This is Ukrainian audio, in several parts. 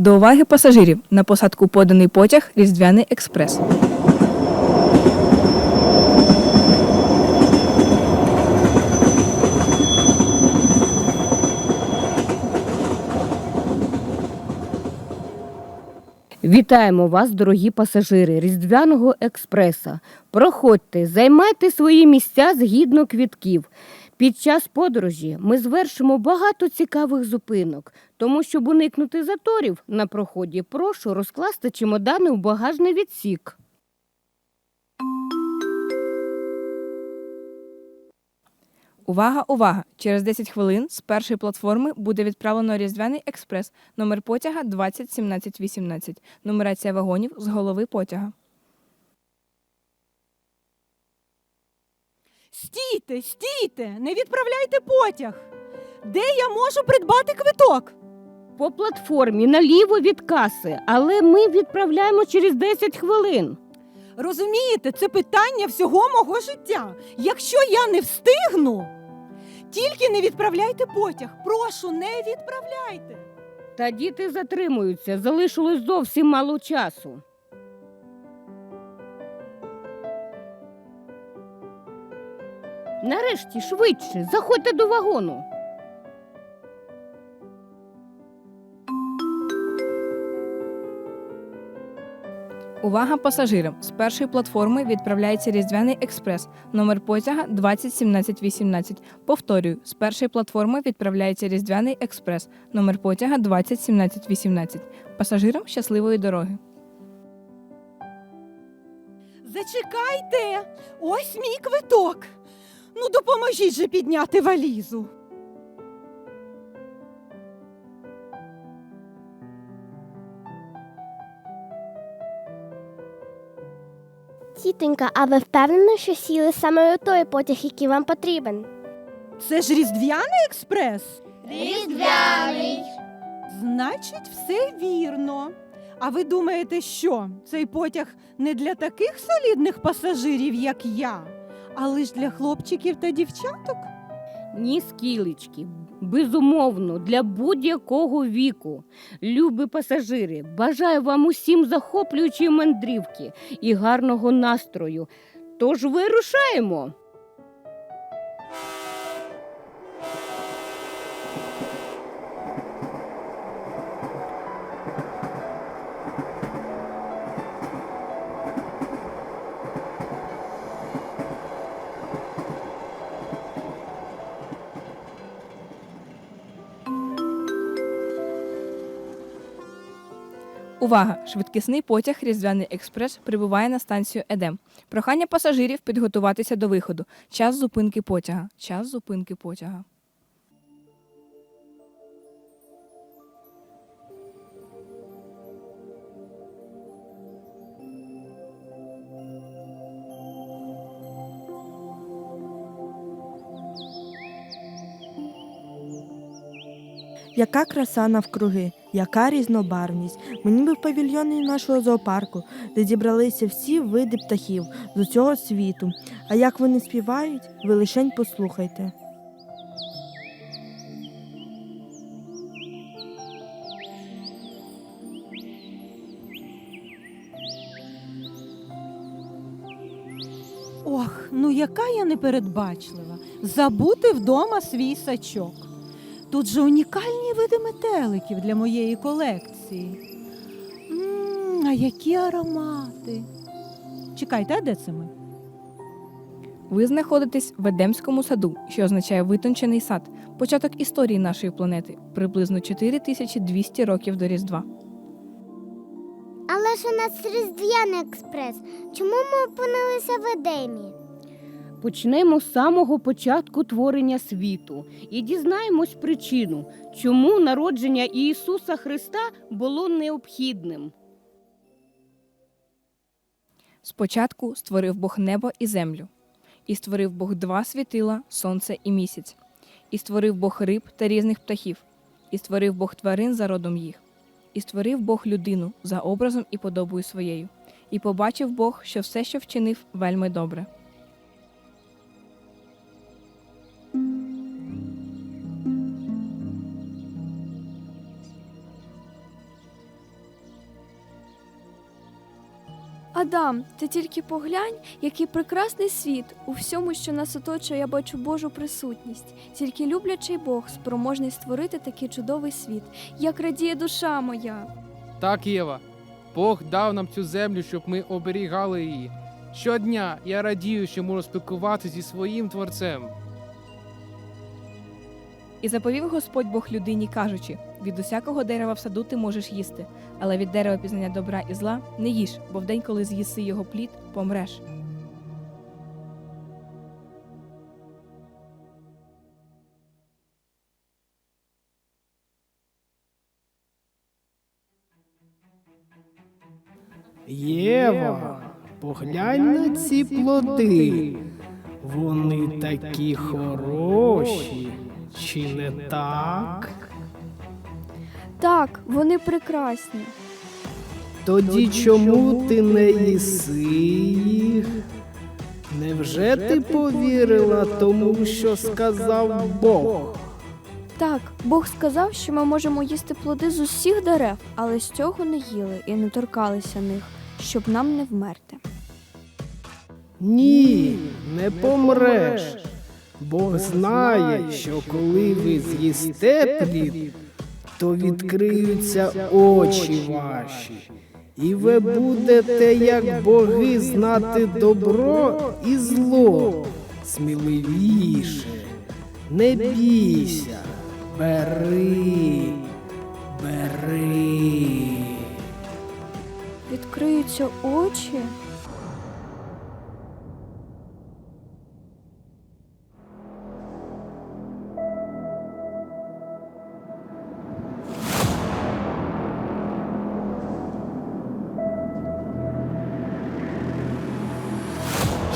До уваги пасажирів на посадку поданий потяг Різдвяний експрес. Вітаємо вас, дорогі пасажири Різдвяного експреса. Проходьте, займайте свої місця згідно квітків. Під час подорожі ми звершимо багато цікавих зупинок, тому щоб уникнути заторів на проході, прошу розкласти чемодани в багажний відсік. Увага, увага! Через 10 хвилин з першої платформи буде відправлено Різдвяний експрес, номер потяга 201718, нумерація вагонів з голови потяга. Стійте, стійте, не відправляйте потяг. Де я можу придбати квиток? По платформі наліво від каси, але ми відправляємо через 10 хвилин. Розумієте, це питання всього мого життя. Якщо я не встигну, тільки не відправляйте потяг. Прошу, не відправляйте. Та діти затримуються, залишилось зовсім мало часу. Нарешті швидше, заходьте до вагону. Увага пасажирам! З першої платформи відправляється Різдвяний експрес, номер потяга 201718. Повторюю, з першої платформи відправляється Різдвяний експрес, номер потяга 201718. Пасажирам щасливої дороги! Зачекайте, ось мій квиток. Ну, допоможіть же підняти валізу. Тітонька, а ви впевнені, що сіли саме у той потяг, який вам потрібен? Це ж Різдвяний експрес? Різдвяний. Значить, все вірно. А ви думаєте, що цей потяг не для таких солідних пасажирів, як я, а ж для хлопчиків та дівчаток? Ні скілечки, безумовно, для будь-якого віку. Любі пасажири, бажаю вам усім захоплюючої мандрівки і гарного настрою. Тож вирушаємо. Увага! Швидкісний потяг Різдвяний експрес прибуває на станцію Едем. Прохання пасажирів підготуватися до виходу. Час зупинки потяга. Час зупинки потяга. Яка краса навкруги, яка різнобарвність. Мені би в павільйоні нашого зоопарку, де зібралися всі види птахів з усього світу. А як вони співають, ви лишень послухайте. Ох, ну яка я непередбачлива. Забути вдома свій сачок. Тут же унікальні види метеликів для моєї колекції. м а які аромати. Чекайте, а де це ми? Ви знаходитесь в Едемському саду, що означає витончений сад, початок історії нашої планети, приблизно 4200 років до Різдва. Але ж у нас Різдвяний експрес. Чому ми опинилися в Едемі? Почнемо з самого початку творення світу і дізнаємось причину, чому народження Ісуса Христа було необхідним. Спочатку створив Бог небо і землю, і створив Бог два світила, сонце і місяць, і створив Бог риб та різних птахів, і створив Бог тварин за родом їх, і створив Бог людину за образом і подобою своєю, і побачив Бог, що все, що вчинив, вельми добре. Адам, ти тільки поглянь, який прекрасний світ. У всьому, що нас оточує, я бачу Божу присутність. Тільки люблячий Бог спроможний створити такий чудовий світ. Як радіє душа моя. Так, Єва, Бог дав нам цю землю, щоб ми оберігали її. Щодня я радію, що можу спілкуватися зі своїм творцем. І заповів Господь Бог людині, кажучи: від усякого дерева в саду ти можеш їсти, але від дерева пізнання добра і зла не їж, бо в день, коли з'їси його плід, помреш. Єва, поглянь на ці плоди. Вони такі хороші, чи не так? Так, вони прекрасні. Тоді чому ти не їси їх? Невже ти повірила тому, що сказав Бог? Так, Бог сказав, що ми можемо їсти плоди з усіх дерев, але з цього не їли і не торкалися них, щоб нам не вмерти. Ні, не помреш. Бог знає, що коли ви з'їсте плід, то відкриються очі ваші, і ви будете, як боги, знати добро і зло. Сміливіше, не бійся, бери, бери. Відкриються очі.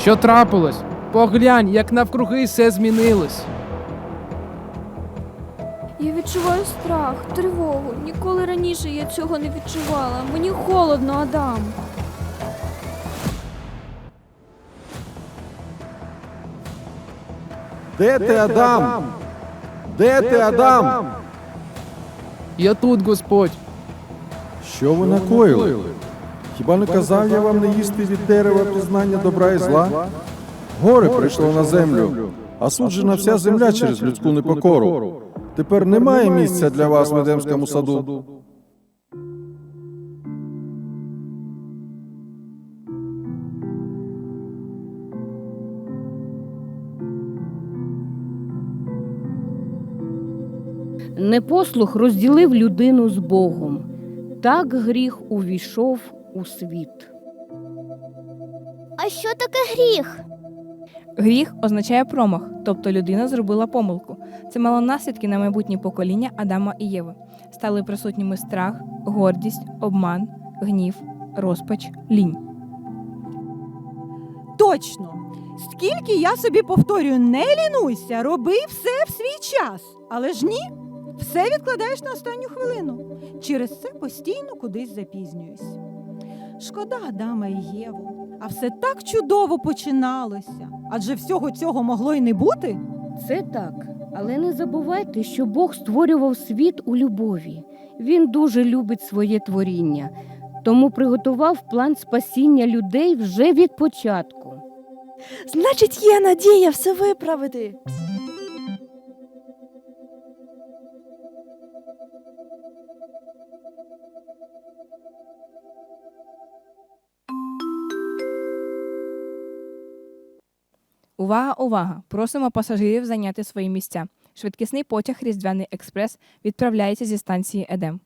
Що трапилось? Поглянь, як навкруги все змінилось. Я відчуваю страх, тривогу. Ніколи раніше я цього не відчувала. Мені холодно, Адам. Де ти, Адам? Де ти, Адам? Я тут, Господь. Що ви накоїли? Хіба не казав я вам не їсти від дерева пізнання добра і зла? Горе прийшло на землю, а суджена вся земля через людську непокору. Тепер немає місця для вас в Едемському саду. Непослух розділив людину з Богом. Так гріх увійшов у світ. А що таке гріх? Гріх означає промах, тобто людина зробила помилку. Це мало наслідки на майбутнє покоління Адама і Єви. Стали присутніми страх, гордість, обман, гнів, розпач, лінь. Точно. Скільки я собі повторюю, не лінуйся, роби все в свій час. Але ж ні, все відкладаєш на останню хвилину. Через це постійно кудись запізнююсь. Шкода Адама і Єву, а все так чудово починалося. Адже всього цього могло й не бути. Це так, але не забувайте, що Бог створював світ у любові. Він дуже любить своє творіння, тому приготував план спасіння людей вже від початку. Значить, є надія все виправити. Увага, увага! Просимо пасажирів зайняти свої місця. Швидкісний потяг Різдвяний експрес відправляється зі станції Едем.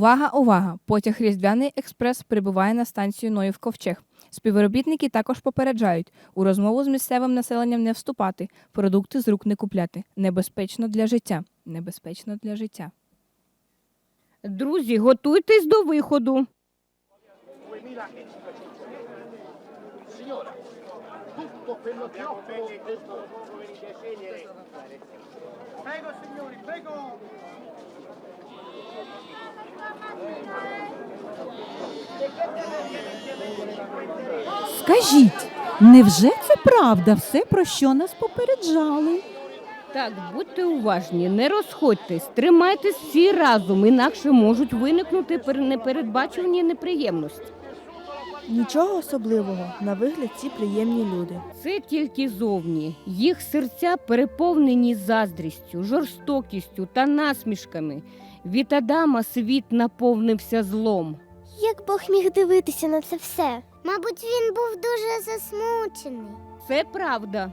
Увага, увага! Потяг Різдвяний експрес прибуває на станцію Ноїв Ковчег. Співробітники також попереджають у розмову з місцевим населенням не вступати, продукти з рук не купляти. Небезпечно для життя. Небезпечно для життя. Друзі, готуйтесь до виходу. Скажіть, невже це правда все, про що нас попереджали? Так, будьте уважні, не розходьтесь, тримайтесь всі разом, інакше можуть виникнути пер- непередбачувані неприємності. Нічого особливого, на вигляд ці приємні люди. Це тільки зовні. Їх серця переповнені заздрістю, жорстокістю та насмішками. Від Адама світ наповнився злом. Як Бог міг дивитися на це все? Мабуть, він був дуже засмучений. Це правда.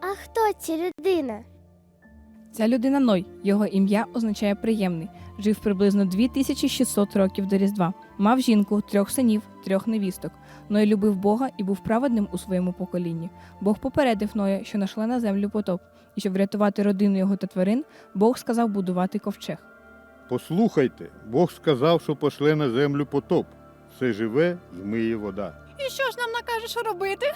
А хто ця людина? Ця людина Ной, його ім'я означає приємний. Жив приблизно 2600 років до Різдва. Мав жінку, трьох синів, трьох невісток. Ной любив Бога і був праведним у своєму поколінні. Бог попередив Ноя, що нашле на землю потоп, і щоб врятувати родину його та тварин, Бог сказав будувати ковчег. Послухайте, Бог сказав, що пошле на землю потоп. Все живе змиє вода. І що ж нам накажеш робити?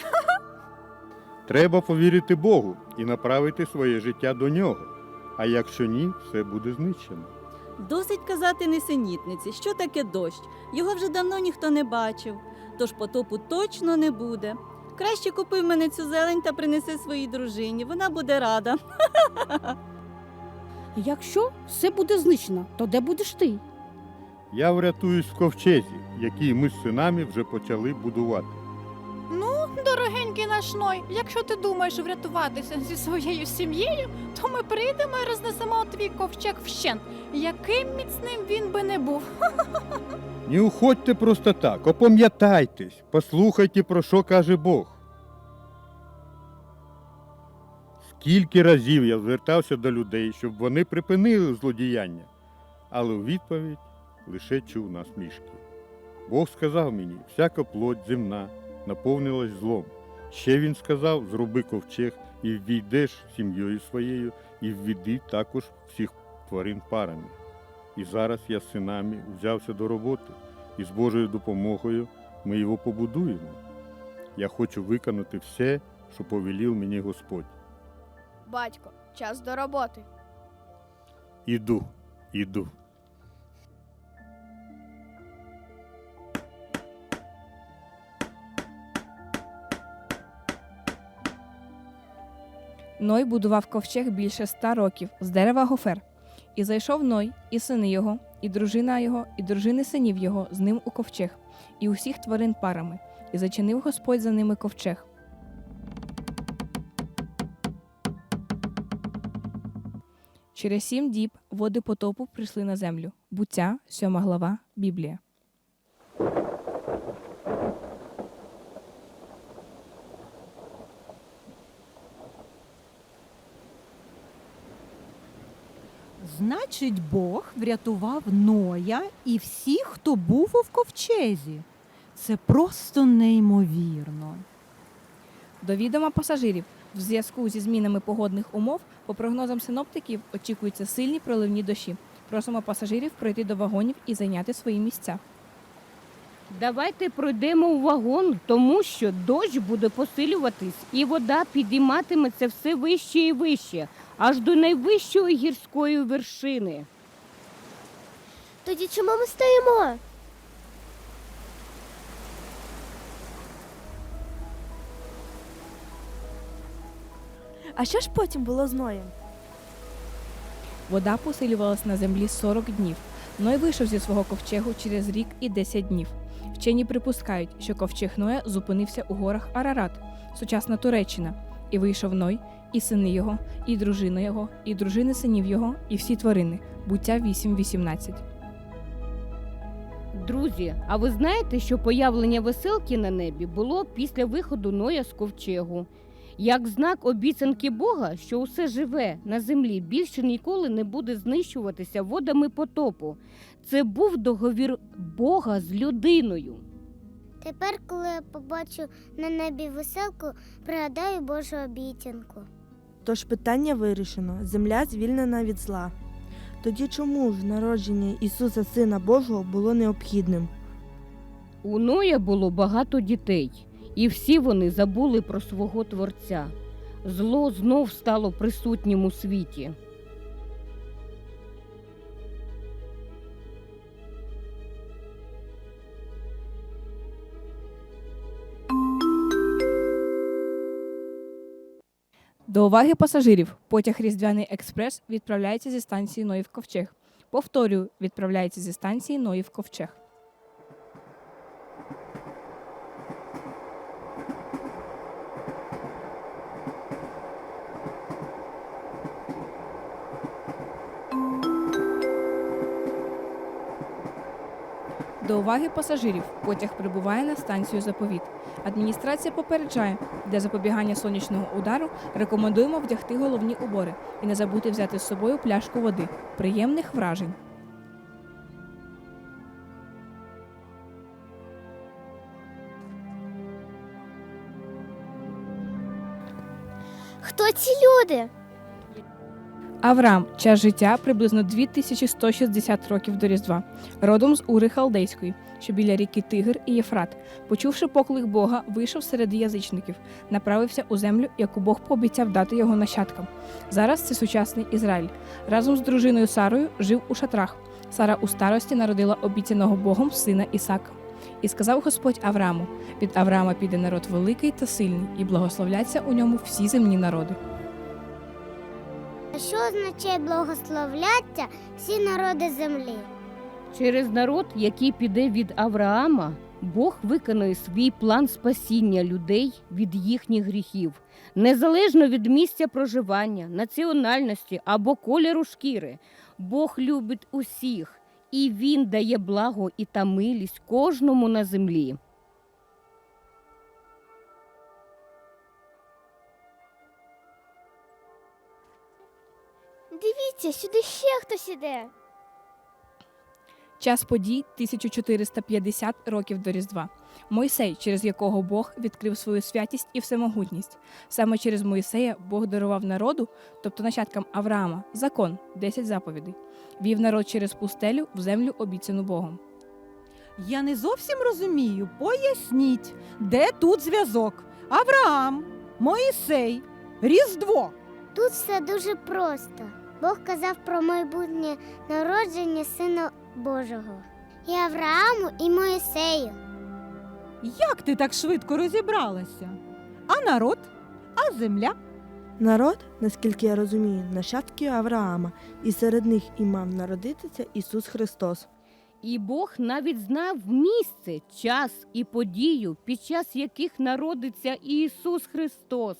Треба повірити Богу і направити своє життя до нього. А якщо ні, все буде знищено. Досить казати несенітниці, що таке дощ. Його вже давно ніхто не бачив, тож потопу точно не буде. Краще купи в мене цю зелень та принеси своїй дружині. Вона буде рада. Якщо все буде знищено, то де будеш ти? Я врятуюсь в ковчезі, який ми з синами вже почали будувати. Дорогенький наш Ной, якщо ти думаєш врятуватися зі своєю сім'єю, то ми прийдемо і рознесемо твій ковчег вщент, яким міцним він би не був. Не уходьте просто так, опам'ятайтесь, послухайте, про що каже Бог. Скільки разів я звертався до людей, щоб вони припинили злодіяння, але у відповідь лише чув насмішки. Бог сказав мені, всяка плоть земна наповнилась злом. Ще він сказав, зроби ковчег і ввійдеш сім'єю своєю, і ввіди також всіх тварин парами. І зараз я з синами взявся до роботи, і з Божою допомогою ми його побудуємо. Я хочу виконати все, що повелів мені Господь. Батько, час до роботи. Іду, іду. Ной будував ковчег більше ста років з дерева гофер. І зайшов Ной, і сини його, і дружина його, і дружини синів його з ним у ковчег, і усіх тварин парами, і зачинив Господь за ними ковчег. Через сім діб води потопу прийшли на землю. Буття, сьома глава, Біблія. Значить, Бог врятував Ноя і всіх, хто був у ковчезі. Це просто неймовірно. До відома пасажирів в зв'язку зі змінами погодних умов, по прогнозам синоптиків, очікуються сильні проливні дощі. Просимо пасажирів пройти до вагонів і зайняти свої місця. Давайте пройдемо у вагон, тому що дощ буде посилюватись, і вода підійматиметься все вище і вище, аж до найвищої гірської вершини. Тоді чому ми стоїмо? А що ж потім було з Ноєм? Вода посилювалась на землі 40 днів. Ной вийшов зі свого ковчегу через рік і 10 днів. Вчені припускають, що ковчег Ноя зупинився у горах Арарат, сучасна Туреччина, і вийшов Ной, і сини його, і дружина його, і дружини синів його, і всі тварини. Буття 8.18. Друзі, а ви знаєте, що появлення веселки на небі було після виходу Ноя з ковчегу? Як знак обіцянки Бога, що усе живе на землі більше ніколи не буде знищуватися водами потопу. Це був договір Бога з людиною. Тепер, коли я побачу на небі веселку, пригадаю Божу обіцянку. Тож питання вирішено, земля звільнена від зла. Тоді чому ж народження Ісуса Сина Божого було необхідним? У Ноя було багато дітей, і всі вони забули про свого Творця. Зло знов стало присутнім у світі. До уваги пасажирів. Потяг Різдвяний експрес відправляється зі станції Ноїв Ковчег. Повторюю, відправляється зі станції Ноїв Ковчег. Уваги пасажирів. Потяг прибуває на станцію Заповіт. Адміністрація попереджає, для запобігання сонячного удару рекомендуємо вдягти головні убори і не забути взяти з собою пляшку води. Приємних вражень. Хто ці люди? Авраам час життя приблизно 2160 років до Різдва, родом з Ури Халдейської, що біля ріки Тигр і Єфрат. Почувши поклик Бога, вийшов серед язичників, направився у землю, яку Бог пообіцяв дати його нащадкам. Зараз це сучасний Ізраїль. Разом з дружиною Сарою жив у шатрах. Сара у старості народила обіцяного Богом сина Ісака. І сказав Господь Аврааму: від Авраама піде народ великий та сильний, і благословляться у ньому всі земні народи. Що означає благословляться всі народи землі? Через народ, який піде від Авраама, Бог виконує свій план спасіння людей від їхніх гріхів, незалежно від місця проживання, національності або кольору шкіри. Бог любить усіх, і Він дає благо і та милість кожному на землі. Дивіться, сюди ще хтось іде. Час подій 1450 років до Різдва. Мойсей, через якого Бог відкрив свою святість і всемогутність. Саме через Мойсея Бог дарував народу, тобто нащадкам Авраама, закон 10 заповідей. Вів народ через пустелю в землю обіцяну Богом. Я не зовсім розумію. Поясніть, де тут зв'язок? Авраам, Моїсей, Різдво. Тут все дуже просто. Бог казав про майбутнє народження Сина Божого. І Аврааму, і Моїсею. Як ти так швидко розібралася? А народ? А земля? Народ, наскільки я розумію, нащадки Авраама, і серед них і мав народитися Ісус Христос. І Бог навіть знав місце, час і подію, під час яких народиться Ісус Христос.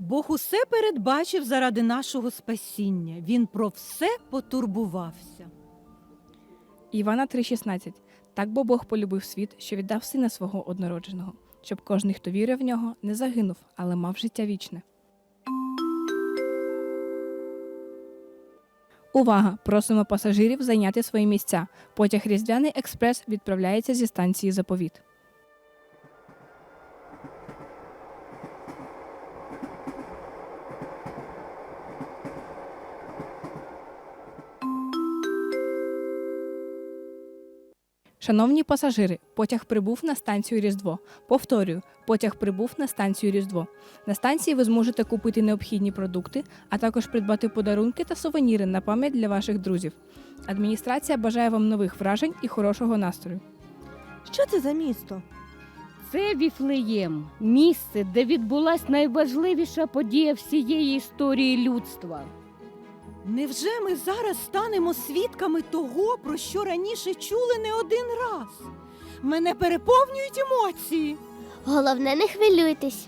Бог усе передбачив заради нашого спасіння. Він про все потурбувався. Івана 3,16. Так бо Бог полюбив світ, що віддав сина свого однородженого, щоб кожний, хто вірив в нього, не загинув, але мав життя вічне. Увага! Просимо пасажирів зайняти свої місця. Потяг Різдвяний експрес відправляється зі станції Заповіт. Шановні пасажири, потяг прибув на станцію Різдво. Повторюю, потяг прибув на станцію Різдво. На станції ви зможете купити необхідні продукти, а також придбати подарунки та сувеніри на пам'ять для ваших друзів. Адміністрація бажає вам нових вражень і хорошого настрою. Що це за місто? Це Віфлеєм, місце, де відбулась найважливіша подія всієї історії людства. Невже ми зараз станемо свідками того, про що раніше чули не один раз? Мене переповнюють емоції. Головне, не хвилюйтесь.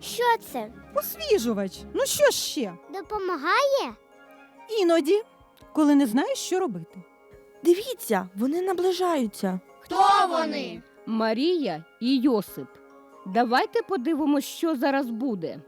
Що це? Освіжувач. Ну що ще? Допомагає? Іноді, коли не знаєш, що робити. Дивіться, вони наближаються. Хто вони? Марія і Йосип. Давайте подивимось, що зараз буде.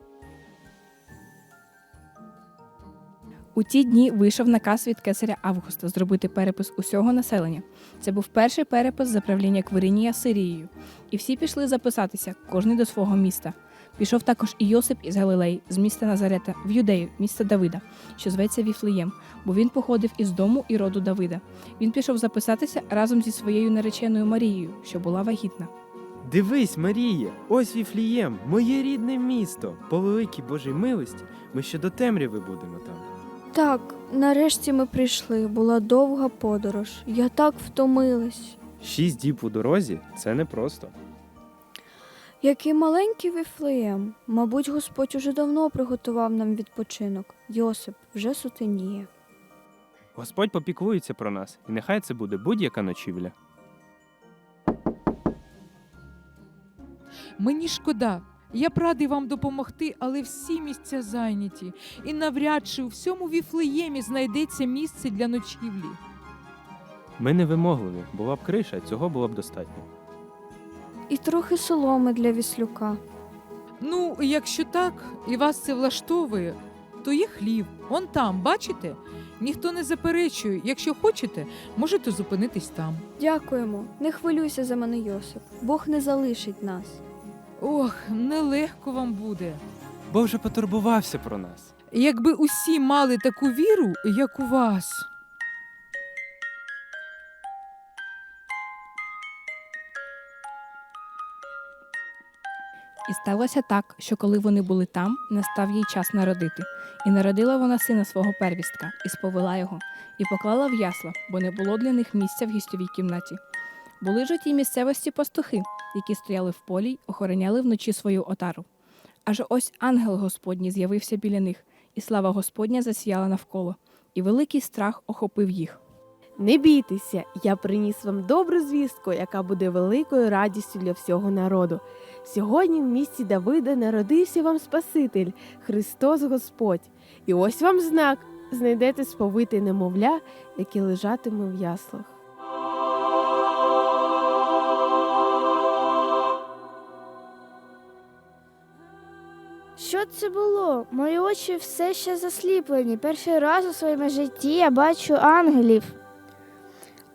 У ті дні вийшов наказ від кесаря Августа зробити перепис усього населення. Це був перший перепис за правління Квиринія Сирією, і всі пішли записатися, кожний до свого міста. Пішов також і Йосип із Галилеї, з міста Назарета, в Юдею, міста Давида, що зветься Віфлеєм, бо він походив із дому і роду Давида. Він пішов записатися разом зі своєю нареченою Марією, що була вагітна. Дивись, Маріє, ось Віфлієм, моє рідне місто. По великій Божій милості ми ще до темряви будемо там. Так, нарешті ми прийшли. Була довга подорож. Я так втомилась. Шість діб у дорозі це непросто. Який маленький віфлеєм. Мабуть, Господь уже давно приготував нам відпочинок. Йосип вже сутеніє. Господь попіклується про нас, і нехай це буде будь-яка ночівля. Мені шкода. Я б радий вам допомогти, але всі місця зайняті, і навряд чи у всьому віфлеємі знайдеться місце для ночівлі. Ми не вимогливі, була б криша, цього було б достатньо. І трохи соломи для віслюка. Ну, якщо так, і вас це влаштовує, то є хлів. Он там, бачите? Ніхто не заперечує. Якщо хочете, можете зупинитись там. Дякуємо. Не хвилюйся за мене, Йосип. Бог не залишить нас. Ох, нелегко вам буде. Бог вже потурбувався про нас. Якби усі мали таку віру, як у вас. І сталося так, що коли вони були там, настав їй час народити. І народила вона сина свого первістка, і сповела його, і поклала в ясла, бо не було для них місця в гістьовій кімнаті. Були ж у тій місцевості пастухи, які стояли в полі й охороняли вночі свою отару. Аж ось ангел Господній з'явився біля них, і слава Господня засіяла навколо, і великий страх охопив їх. Не бійтеся, я приніс вам добру звістку, яка буде великою радістю для всього народу. Сьогодні в місті Давида народився вам Спаситель, Христос Господь. І ось вам знак: знайдете сповите немовля, яке лежатиме в яслах. Це було? Мої очі все ще засліплені. Перший раз у своєму житті я бачу ангелів.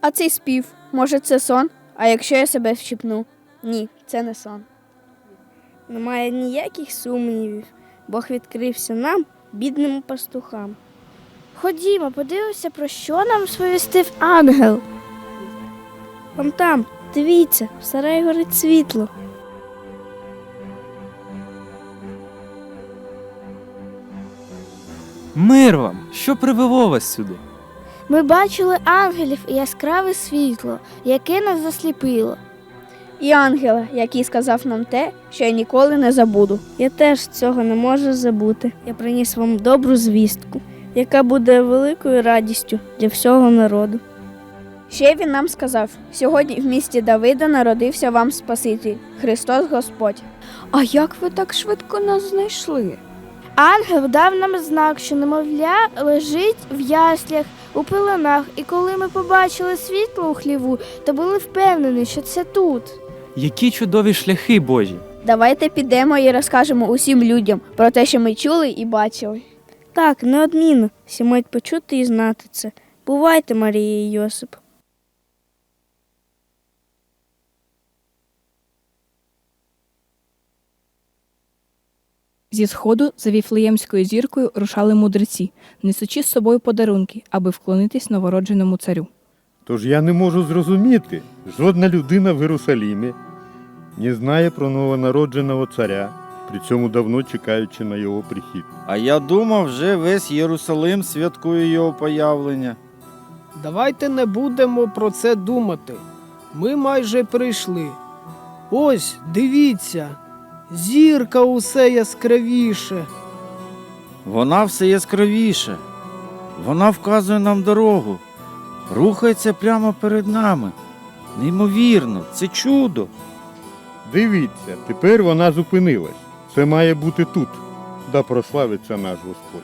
А цей спів, може, це сон? А якщо я себе вщипну? Ні, це не сон. Немає ніяких сумнівів. Бог відкрився нам, бідним пастухам. Ходімо, подивимося, про що нам сповістив ангел. Вон там, дивіться, в сараї горить світло. Мир вам! Що привело вас сюди? Ми бачили ангелів і яскраве світло, яке нас засліпило. І ангела, який сказав нам те, що я ніколи не забуду. Я теж цього не можу забути. Я приніс вам добру звістку, яка буде великою радістю для всього народу. Ще він нам сказав: сьогодні в місті Давида народився вам Спаситель, Христос Господь. А як ви так швидко нас знайшли? Ангел дав нам знак, що немовля лежить в яслях у пеленах, і коли ми побачили світло у хліву, то були впевнені, що це тут. Які чудові шляхи Божі! Давайте підемо і розкажемо усім людям про те, що ми чули і бачили. Так, неодмінно. Всі мають почути і знати це. Бувайте, Марія і Йосип. Зі сходу за віфлеємською зіркою рушали мудреці, несучи з собою подарунки, аби вклонитись новородженому царю. Тож я не можу зрозуміти, жодна людина в Єрусалімі не знає про новонародженого царя, при цьому давно чекаючи на його прихід. А я думав, вже весь Єрусалим святкує його появлення. Давайте не будемо про це думати. Ми майже прийшли. Ось, дивіться, зірка усе яскравіше. Вона все яскравіше. Вона вказує нам дорогу. Рухається прямо перед нами. Неймовірно, це чудо. Дивіться, тепер вона зупинилась. Це має бути тут, да прославиться наш Господь.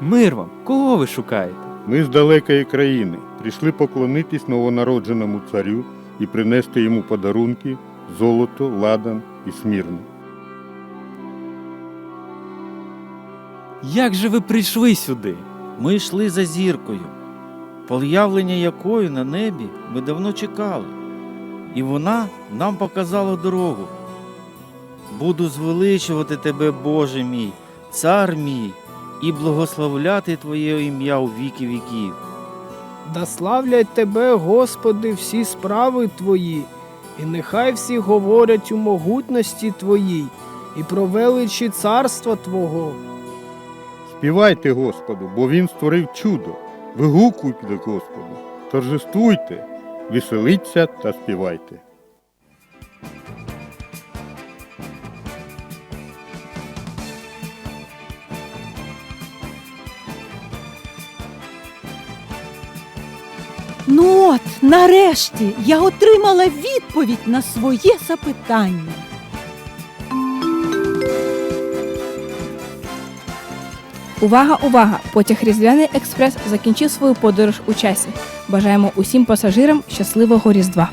Мир вам! Кого ви шукаєте? Ми з далекої країни прийшли поклонитись новонародженому царю і принести йому подарунки, золото, ладан і смірну. Як же ви прийшли сюди? Ми йшли за зіркою, появлення якої на небі ми давно чекали. і вона нам показала дорогу. Буду звеличувати тебе, Боже мій, цар мій, і благословляти Твоє ім'я у віки віків. Да славлять тебе, Господи, всі справи Твої, і нехай всі говорять у могутності Твоїй і про величі царства Твого. Співайте Господу, бо Він створив чудо. Вигукуйте Господу, торжествуйте, веселіться та співайте. Нарешті, я отримала відповідь на своє запитання. Увага, увага! Потяг Різдвяний експрес закінчив свою подорож у часі. Бажаємо усім пасажирам щасливого Різдва.